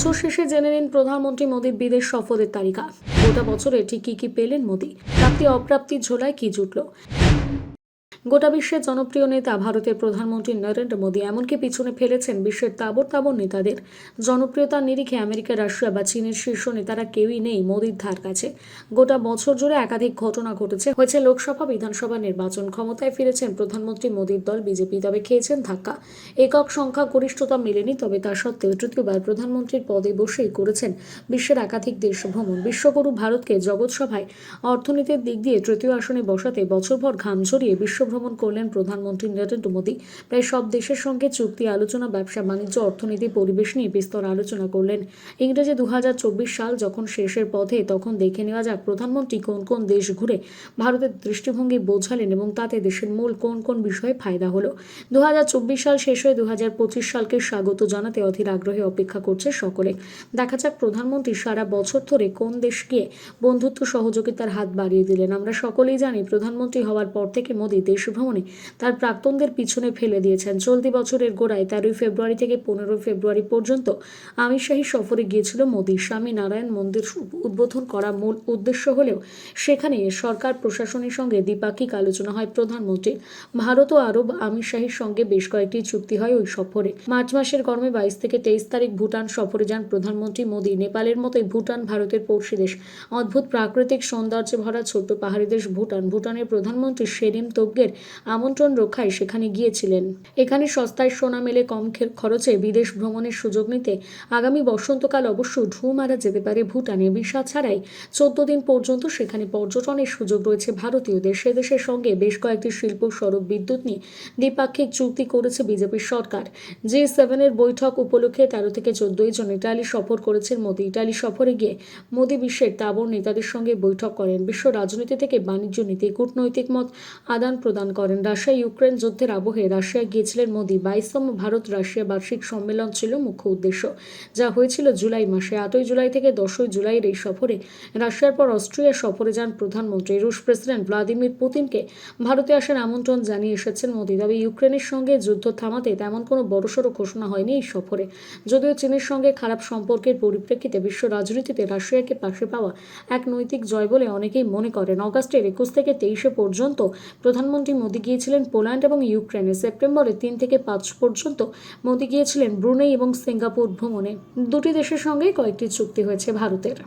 বছর শেষে জেনে নিন প্রধানমন্ত্রী মোদীর বিদেশ সফরের তালিকা। গোটা বছরে ঠিক কি কি পেলেন মোদী? প্রাপ্তি অপ্রাপ্তির ঝোলায় কি জুটল? গোটা বিশ্বের জনপ্রিয় নেতা ভারতের প্রধানমন্ত্রী নরেন্দ্র মোদী এমনকি পিছনে ফেলেছেন বিশ্বের তাবর তাবর নেতাদের। জনপ্রিয়তার নিরিখে আমেরিকা, রাশিয়া বা চীনের শীর্ষ নেতারা কেউই নেই মোদীর ধার কাছে। গোটা বছর জুড়ে একাধিক ঘটনা ঘটেছে। হয়েছে লোকসভা, বিধানসভা নির্বাচন ক্ষমতায় ফিরেছেন প্রধানমন্ত্রী মোদীর দল, বিজেপি। তবে খেয়েছেন ধাক্কা। একক সংখ্যা গরিষ্ঠতা মেলেনি, তবে তা সত্ত্বেও তৃতীয়বার প্রধানমন্ত্রীর পদে বসেই করেছেন বিশ্বের একাধিক দেশ ভ্রমণ বিশ্বগুরু ভারতকে জগৎসভায় অর্থনীতির দিক দিয়ে তৃতীয় আসনে বসাতে বছরভর ঘাম ঝরিয়ে বিশ্বভ্রমণ করলেন প্রধানমন্ত্রী নরেন্দ্র মোদী। প্রায় সব দেশের সঙ্গে চুক্তি, আলোচনা, ব্যবসা, বাণিজ্য, অর্থনীতি, পরিবেশ নিয়ে বিস্তর আলোচনা করলেন। ইংরেজি দুহাজার চব্বিশ সাল যখন শেষের পথে, তখন দেখে নেওয়া যাক প্রধানমন্ত্রী কোন কোন দেশ ঘুরে ভারতের দৃষ্টিভঙ্গি বোঝালেন এবং তাতে দেশের মূল কোন কোন বিষয়ে ফায়দা হলো। দুহাজার চব্বিশ সাল শেষ হয়ে দু হাজার পঁচিশ সালকে স্বাগত জানাতে অধীর আগ্রহে অপেক্ষা করছে সকলে। দেখা যাক প্রধানমন্ত্রী সারা বছর ধরে কোন দেশ গিয়ে বন্ধুত্ব, সহযোগিতার হাত বাড়িয়ে দিলেন। আমরা সকলেই জানি প্রধানমন্ত্রী হওয়ার পর থেকে মোদী দেশ ভ্রমণে তার প্রাক্তনদের পিছনে ফেলে দিয়েছেন। চলতি বছরের গোড়ায় তেরোই ফেব্রুয়ারি থেকে পনেরোই ফেব্রুয়ারি পর্যন্ত আমির শাহী সফরে গিয়েছিল মোদী। স্বামী নারায়ণ মন্দির উদ্বোধন করা মূল উদ্দেশ্য হলেও সেখানে সরকার প্রশাসনের সঙ্গে দ্বিপাক্ষিক আলোচনা হয় প্রধানমন্ত্রীর। ভারত ও আরব আমির শাহীর সঙ্গে বেশ কয়েকটি চুক্তি হয় ওই সফরে। মার্চ মাসের গরমে বাইশ থেকে তেইশ তারিখ ভুটান সফরে যান প্রধানমন্ত্রী মোদী। নেপালের মতোই ভুটান ভারতের পড়শি দেশ। অদ্ভুত প্রাকৃতিক সৌন্দর্যে ভরা ছোট্ট পাহাড়ি দেশ ভুটান। ভুটানের প্রধানমন্ত্রী শেরিম তোগ্গের আমন্ত্রণ রক্ষায় সেখানে গিয়েছিলেন। এখানে সস্তায় সোনা মেলে কম খরচে বিদেশ ভ্রমণের সুযোগ নিতে আগামী বসন্তকাল অবশ্য ঢু মারা যেতে পারে ভুটানে। ভিসা ছাড়াই চোদ্দ দিন পর্যন্ত সেখানে পর্যটনের সুযোগ রয়েছে ভারতীয়দের সে দেশের সঙ্গে বেশ কয়েকটি শিল্প, সড়ক, বিদ্যুৎ নিয়ে দ্বিপাক্ষিক চুক্তি করেছে বিজেপির সরকার। জি সেভেনের বৈঠক উপলক্ষে তেরো থেকে চোদ্দই জন ইটালি সফর করেছেন মোদী। ইটালি সফরে গিয়ে মোদী বিশ্বের তাবর নেতাদের সঙ্গে বৈঠক করেন। বিশ্ব রাজনীতি থেকে বাণিজ্য নীতি, কূটনৈতিক মত আদান প্রদান করেন। রাশিয়া, ইউক্রেন যুদ্ধের আবহে রাশিয়া গিয়েছিলেন মোদী। বাইশতম ভারত রাশিয়া বার্ষিক সম্মেলন ছিল মুখ্য উদ্দেশ্য। যা হয়েছিল জুলাই মাসে। আটই জুলাই থেকে দশই জুলাইয়ের এই সফরে রাশিয়ার পর অস্ট্রিয়া সফরে যান প্রধানমন্ত্রী। রুশ প্রেসিডেন্ট ভ্লাদিমির পুতিনকে ভারতে আসার আমন্ত্রণ জানিয়ে এসেছেন মোদী। তবে ইউক্রেনের সঙ্গে যুদ্ধ থামাতে তেমন কোনো বড়সড় ঘোষণা হয়নি এই সফরে। যদিও চীনের সঙ্গে খারাপ সম্পর্কের পরিপ্রেক্ষিতে বিশ্ব রাজনীতিতে রাশিয়াকে পাশে পাওয়া এক নৈতিক জয় বলে অনেকেই মনে করেন। অগাস্টের একুশ থেকে তেইশে পর্যন্ত প্রধানমন্ত্রী মোদী গিয়েছিলেন পোল্যান্ড এবং ইউক্রেনে। সেপ্টেম্বরে তিন থেকে পাঁচ পর্যন্ত মোদি গিয়েছিলেন ব্রুনেই এবং সিঙ্গাপুর ভ্রমণে। দুটি দেশের সঙ্গে কয়েকটি চুক্তি হয়েছে ভারতের।